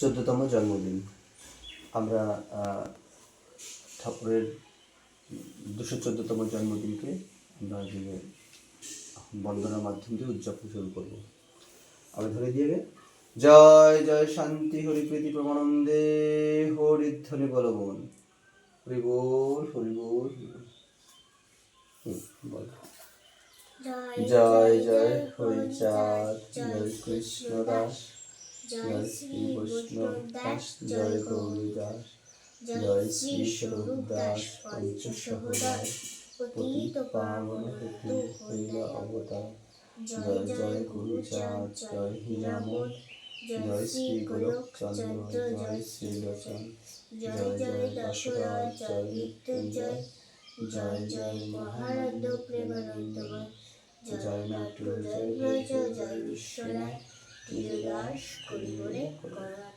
চোদ্দতম জন্মদিন। আমরা ঠাকুরের দুশো চোদ্দতম জন্মদিনকে আমরা যে বন্দনার মাধ্যম দিয়ে উদযাপন শুরু করব। আমি ধরে দিয়ে জয় জয় শান্তি হরিপ্রীতি প্রমানন্দে হরিধ্বনি বলবন। হরি বল হরি বল হরি বল। বল। জয় জয় হরিচাঁদ জয় কৃষ্ণ দাস। জয় শ্রী বৈষ্ণব দাস, জয় গৌরী দাস জয় শ্রী স্বরূপ দাস পঞ্চ সহদাস পতিত পাবন হেতু হইল অবতার। জয় জয় গুরুচাঁদ, জয় হীরামন জয় শ্রী গোলক চন্দ্র জয় শ্রী লোচন, জয় জয় দশরাজ জয় মৃত্যুঞ্জয়, জয় জয় মহানন্দ প্রেমানন্দময় জয় নাট্য জয় জয় বিশ্বনাথ নিরাশ করিবরে করাত